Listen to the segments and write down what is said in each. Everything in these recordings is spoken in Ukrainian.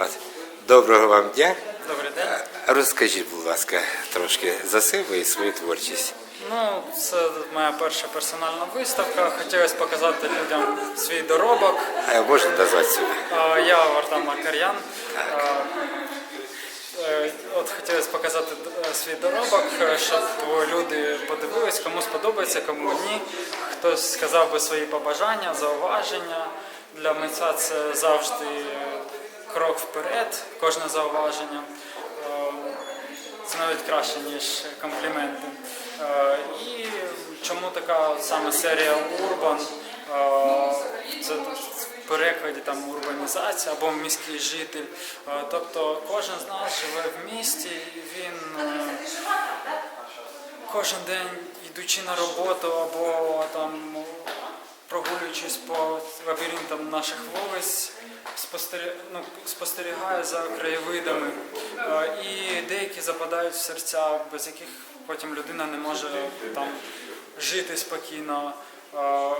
От. Доброго вам дня. Добрий день. Розкажіть, будь ласка, трошки за себе і свою творчість. Ну, це моя перша персональна виставка. Хотілося показати людям свій доробок. А можна назвати себе? Е, Я Вартан Макар'ян. Е, е, От хотілося показати е, свій доробок, е, щоб люди подивились, кому сподобається, кому ні. Хтось сказав би свої побажання, зауваження. Для митця це завжди крок вперед, кожне зауваження. Е, Це навіть краще, ніж компліменти. Е, І чому така саме серія Урбан? Е, Це перекладі там урбанізація або міський житель. Тобто кожен з нас живе в місті, і він кожен день, йдучи на роботу або там прогулюючись по лабіринтам наших вулиць, спостері... ну, спостерігає за краєвидами. Е, І деякі западають в серця, без яких потім людина не може там жити спокійно, е,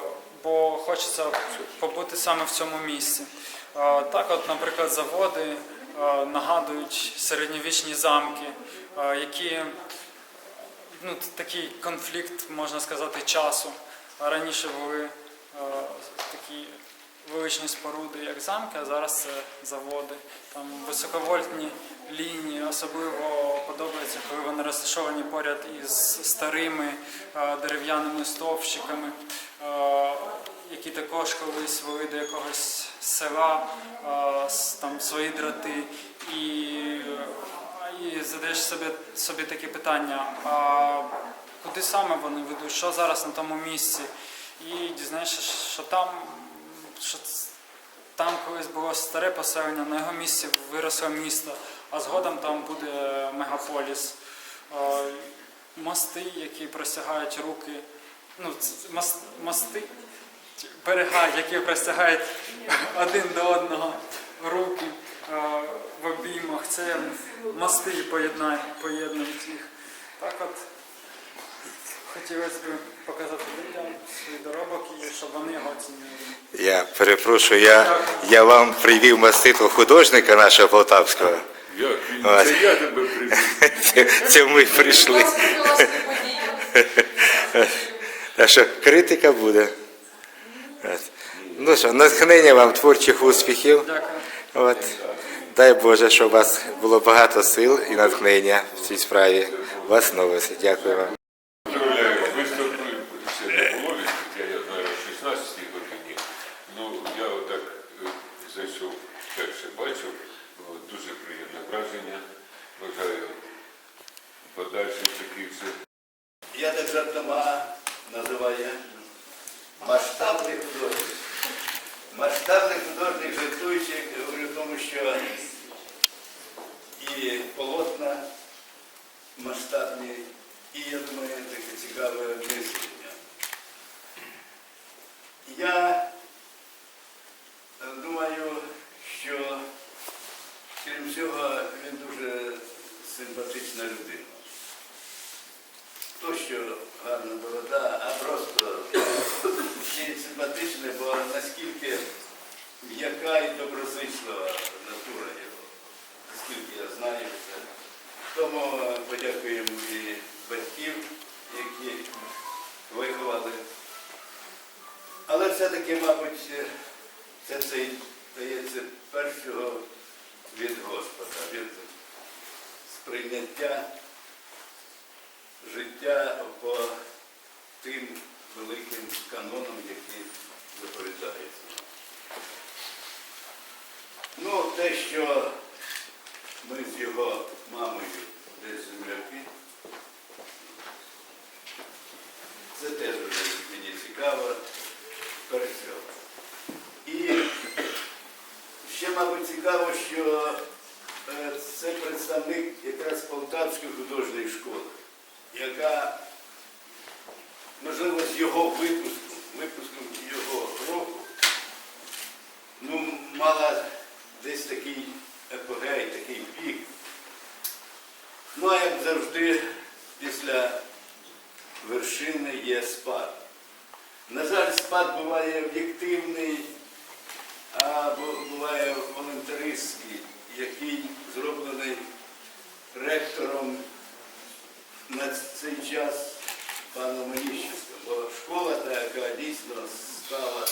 бо хочеться побути саме в цьому місці. Е, Так, от, наприклад, заводи нагадують середньовічні замки, які ну, такий конфлікт, можна сказати, часу. Раніше були такі величні споруди, як замки, а зараз це заводи. Там високовольтні лінії особливо подобається, коли вони розташовані поряд із старими е, дерев'яними стовпчиками, е, які також колись вели до якогось села, е, там свої дроти. І і задаєш собі, собі таке питання, а куди саме вони ведуть, що зараз на тому місці? І дізнаєшся, що там, що там колись було старе поселення, на його місці виросло місто, а згодом там буде мегаполіс. Е, Мости, які простягають руки, ну, мости, берега, які простягають один до одного руки е, в обіймах. Це мости поєднають, їх. Так от хотілося б показати людям свій доробок і щоб вони його оцінювали. Я перепрошую, я, я вам привів маститого художника нашого полтавського. Як? От. Це я тебе привів. Це, це ми прийшли. Так що критика буде. От. Ну що, натхнення вам творчих успіхів. Дякую. От. Дай Боже, щоб у вас було багато сил і натхнення в цій справі. Вас новості. Дякую вам. Поздравляю, виставку ще не було відкриття, я знаю, о 16 годині. Ну, я отак е, зайшов вперше бачив, О, дуже приємне враження. Бажаю подальших таких все. Я так жартома називаю масштабний художник. Масштабний художник жартуючи, говорю тому, що і полотна масштабні, і я думаю, таке цікаве мислення. Я е, думаю, що крім всього він дуже симпатична людина що гарна борода, а просто ще й бо наскільки м'яка і доброзичлива натура його, наскільки я знаю це. Тому подякуємо і батьків, які виховали. Але все-таки, мабуть, це це дається першого від Господа, від сприйняття життя по тим великим канонам, які заповідаються. Ну, те, що ми з його мамою десь земляки, це теж вже мені цікаво пересього. І ще, мабуть, цікаво, що е, це представник якраз Полтавської художньої школи яка, можливо, з його випуску, випуском його року, ну, мала десь такий епогей, такий пік. Ну, а як завжди, після вершини є спад. На жаль, спад буває об'єктивний, а буває волонтеристський, який зроблений ректором на цей час пана Маніщенка, бо школа та, яка дійсно стала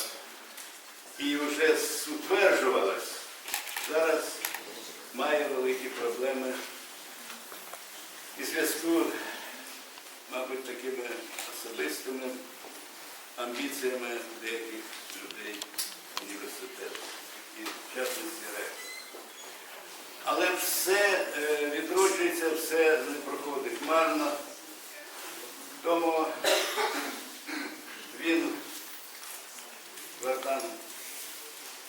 і вже утверджувалась, зараз має великі проблеми і зв'язку, мабуть, такими особистими амбіціями деяких людей університету і в частності ректора. Але все е, відроджується, все не проходить марно. Тому він братан,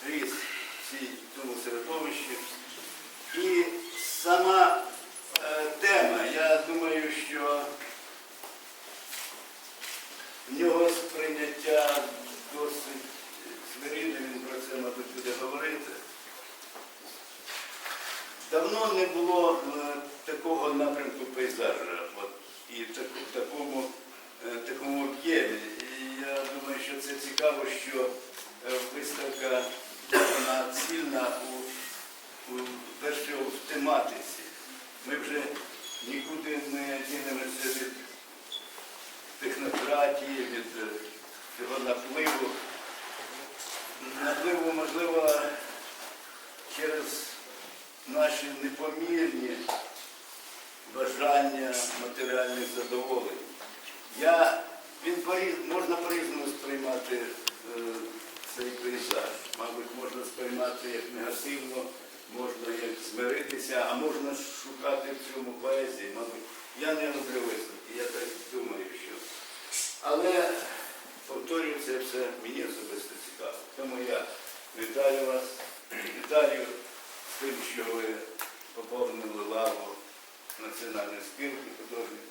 ріс в цій- цьому середовищі. І сама е, тема, я думаю, що в нього сприйняття досить свирідне, він про це, мабуть, буде говорити. Давно не було е, такого напрямку пейзажа от, і так, в такому, е, такому об'ємі. І я думаю, що це цікаво, що е, виставка вона цільна у, у першу чергу, в тематиці. Ми вже нікуди не дінемося від технократії, від е, цього напливу. Напливу, можливо, через наші непомірні бажання матеріальних задоволень. Я, він можна по-різному сприймати е, цей пейзаж. Мабуть, можна сприймати як негативно, можна як змиритися, а можна шукати в цьому поезії. Мабуть, я не роблю висновки, я так думаю, що. Але повторюю, це все мені особисто цікаво. Тому я вітаю вас, вітаю з тим, що ви поповнили лаву національної спілки художників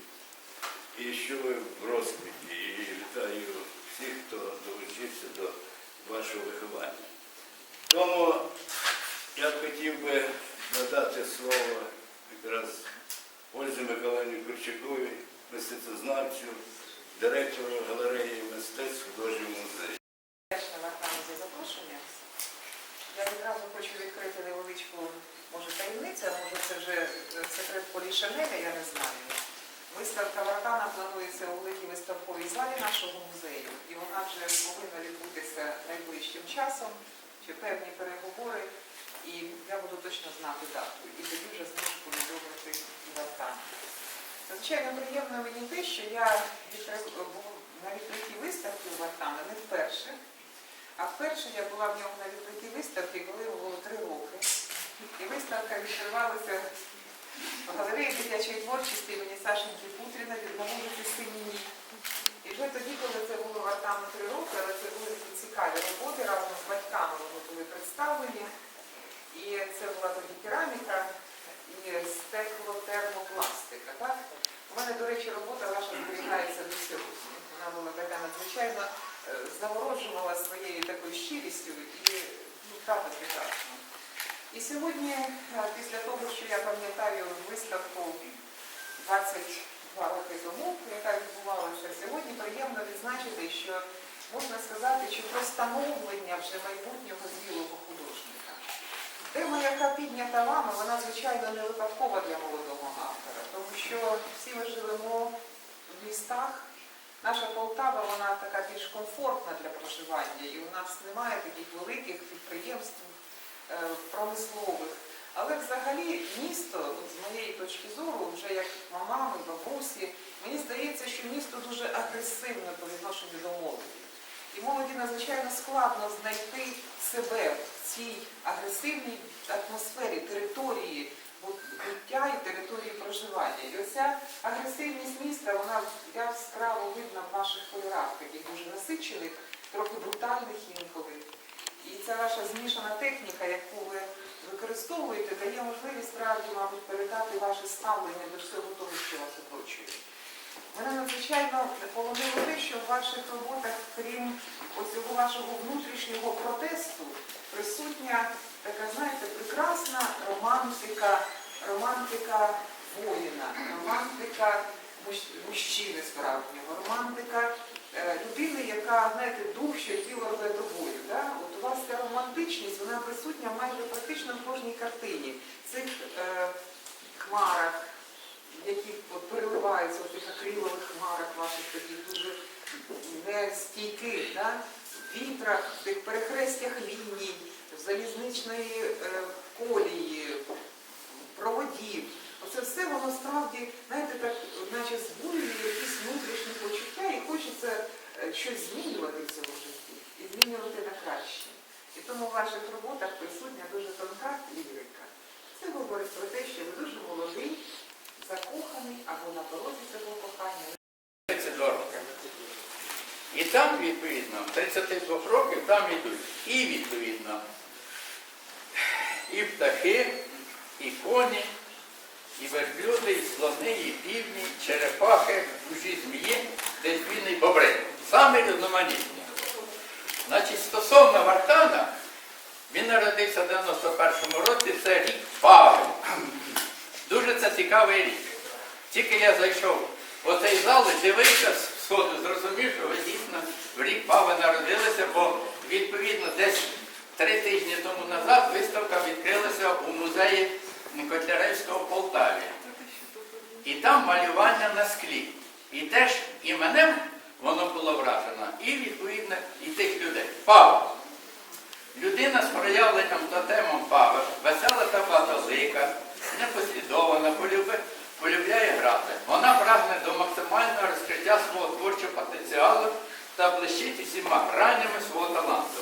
і що ви в розквіті. І вітаю всіх, хто долучився до вашого виховання. Тому я хотів би надати слово якраз Ользі Миколаївні Курчаковій, мистецтвознавцю, директору галереї мистецтв художнього музею. Вдячна Вартану за запрошення. Я відразу хочу відкрити невеличку, може, таємницю, а може це вже е, секрет Полі Шанеля, я не знаю. Виставка Вартана планується у великій виставковій залі нашого музею, і вона вже повинна відбутися найближчим часом, чи певні переговори, і я буду точно знати дату, і тоді вже зможу повідомити і Вартану. Звичайно, приємно мені те, що я на відкритій виставці у Вартана не вперше. А вперше я була в ньому на відкритій виставці, коли йому було три роки. І виставка відкривалася в галереї дитячої творчості імені Сашеньки Путріна від на вулиці. І вже тоді, коли це було Вартану три роки, але це були такі цікаві роботи, разом з батьками вони були представлені. І це була тоді кераміка і стеклотермопластика. Так? У мене, до речі, робота ваша зберігається до сьогодні. Вона була така надзвичайно е, завороджувала своєю такою щирістю і прекрасно. І сьогодні, е, після того, що я пам'ятаю виставку 22 роки тому, яка відбувалася сьогодні, приємно відзначити, що можна сказати, що про становлення вже майбутнього зрілого художника. Тема, яка піднята вами, вона звичайно не випадкова для молодого автора, тому що всі ми живемо в містах. Наша Полтава, вона така більш комфортна для проживання, і у нас немає таких великих підприємств е, промислових. Але взагалі місто, от з моєї точки зору, вже як мамами, бабусі, мені здається, що місто дуже агресивне по відношенню до молоді. І молоді надзвичайно складно знайти себе в цій агресивній атмосфері, території буття і території проживання. І оця агресивність міста, вона яскраво видна в ваших кольорах, таких дуже насичених, трохи брутальних інколи. І ця ваша змішана техніка, яку ви використовуєте, дає можливість справді, мабуть, передати ваше ставлення до всього того, що вас оточує. Мене надзвичайно полонило те, що в ваших роботах, крім ось цього вашого внутрішнього протесту, присутня така, знаєте, прекрасна романтика, романтика воїна, романтика мужчини справжнього, романтика е, людини, яка, знаєте, дух, що тіло рве до бою. Да? От у вас ця романтичність, вона присутня майже практично в кожній картині. В Цих е, хмарах, які переливаються у тих акрилових хмарах ваших таких дуже нестійких, да? вітрах, в тих перехрестях ліній, в залізничної е, колії, проводів, воно справді, знаєте, так, наче збурює якісь внутрішні почуття і хочеться е, щось змінювати в цьому житті і змінювати на краще. І тому в ваших роботах присутня дуже тонка лірика. Це говорить про те, що ви дуже молодий, закоханий або на порозі цього кохання. 32 роки. І там, відповідно, 32 років там йдуть. І відповідно, і птахи, і коні, і верблюди, і слони, і півні, черепахи, кужі змії, дельфіни і бобри. Саме різноманітні. Значить, стосовно Вартана, він народився в 91-му році, це рік Павел. Дуже це цікавий рік. Тільки я зайшов в оцей зал і дивився з сходу, зрозумів, що ви дійсно в рік Павла народилися, бо відповідно десь три тижні тому назад виставка відкрилася у музеї Котляревського в Полтаві. І там малювання на склі. І теж і мене воно було вражено, і відповідно і тих людей. Павел. Людина з проявленням тотемом Павел, весела та багатолика, непослідована, полюбляє грати. Вона прагне до максимального розкриття свого творчого потенціалу та блищить усіма гранями свого таланту.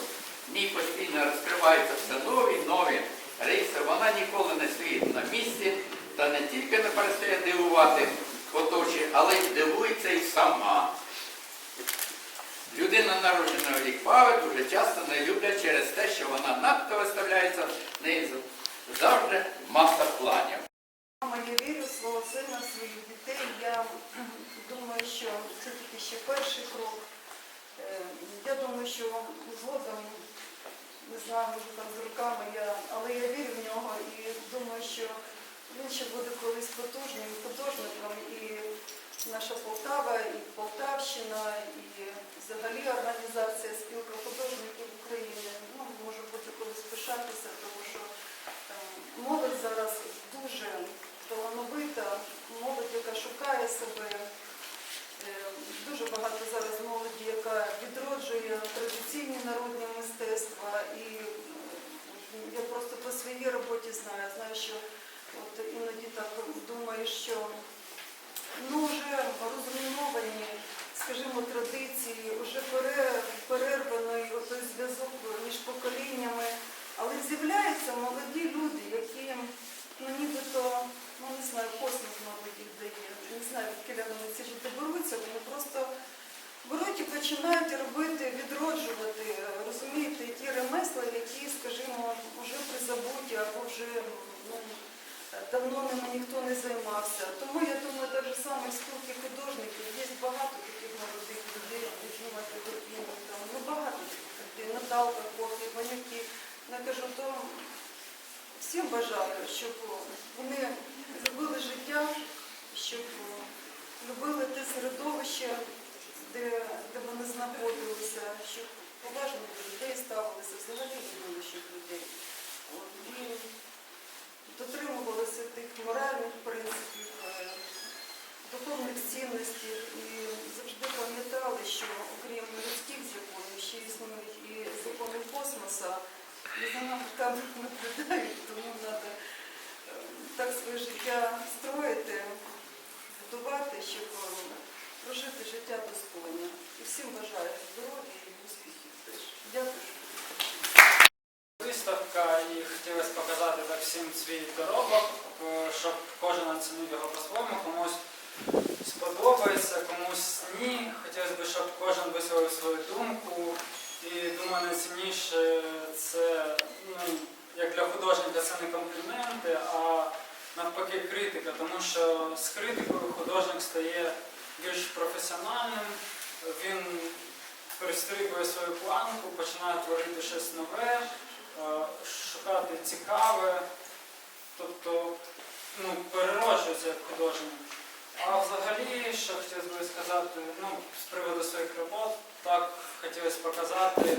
В ній постійно розкриваються все нові, нові риси. Вона ніколи не стоїть на місці та не тільки не перестає дивувати оточі, але й дивується і сама. Людина, народжена в рік Пави, дуже часто не люблять через те, що вона надто виставляється в завжди маса планів. Мама, я вірю в свого сина, своїх дітей. Я думаю, що це тільки ще перший крок. Е, Я думаю, що згодом, не знаю, може там з руками, я, але я вірю в нього і думаю, що він ще буде колись потужним художником. І наша Полтава, і Полтавщина, і взагалі організація спілка художників України ну, може бути колись пишатися, тому що молодь зараз дуже талановита, молодь, яка шукає себе. Е, Дуже багато зараз молоді, яка відроджує традиційні народні мистецтва. І е, я просто по своїй роботі знаю, знаю, що от іноді так думаю, що ну, вже розруйновані, скажімо, традиції, вже перерваний той зв'язок між поколіннями. Але з'являються молоді люди, які ну, нібито, ну не знаю, космос, мабуть, їх дає. Не знаю, відкіля вони ці люди беруться, вони просто беруть і починають робити, відроджувати, розумієте, ті ремесла, які, скажімо, вже призабуті або вже ну, давно ними ніхто не займався. Тому я думаю, так же саме спілки художників є багато таких молодих людей, Федоркіна, там, ну багато людей, Наталка Кофі, Ванюки. Я кажу, то всім бажаю, щоб вони любили життя, щоб любили те середовище, де, де вони знаходилися, щоб поважно до людей ставилися, взагалі любили щоб людей. От, і дотримувалися тих моральних принципів, е, духовних цінностей і завжди пам'ятали, що окрім людських законів, ще існують і закони космоса, і за нами там наглядають, тому треба так своє життя строїти, будувати, щоб е, прожити життя достойно. І всім бажаю здоров'я і успіхів теж. Дякую. Виставка і хотілося показати так всім свій доробок, е, щоб кожен оцінив його по-своєму, комусь сподобається, комусь ні. Хотілося б, щоб кожен висловив свою думку. І думаю, найцінніше це ну, як для художника це не компліменти, а навпаки критика, тому що з критикою художник стає більш професіональним, він перестрибує свою планку, починає творити щось нове, шукати цікаве, тобто ну, перероджується як художник. А взагалі, що хотілося б сказати, ну, з приводу своїх робот, так хотілося показати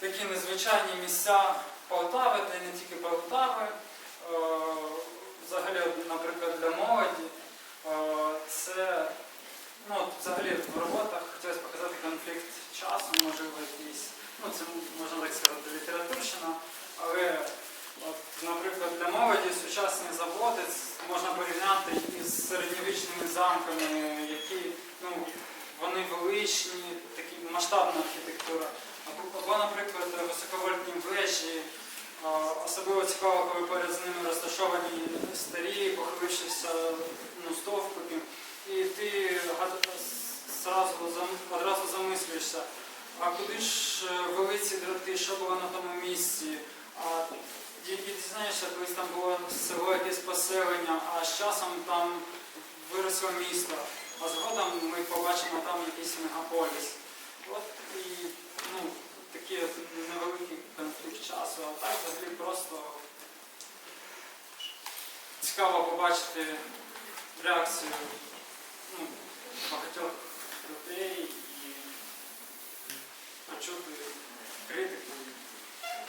такі незвичайні місця Полтави, та й не тільки Полтави. Е, Взагалі, наприклад, для молоді. Е, Це ну, взагалі в роботах хотілося показати конфлікт часу, можливо, якийсь, ну це можна так сказати, літературщина, але от наприклад, для молоді сучасні заводи можна порівняти із середньовічними замками, які ну, вони величні, такі масштабна архітектура. Або, наприклад, високовольтні вежі. Особливо цікаво, коли поряд з ними розташовані старі, що було на тому місці. А тільки дізнаєшся, колись там було село якесь поселення, а з часом там виросло місто. А згодом ми побачимо там якийсь мегаполіс. От і ну, такий невеликий конфлікт часу, а так взагалі просто цікаво побачити реакцію ну, багатьох людей і почути. Критик?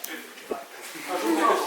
Критик.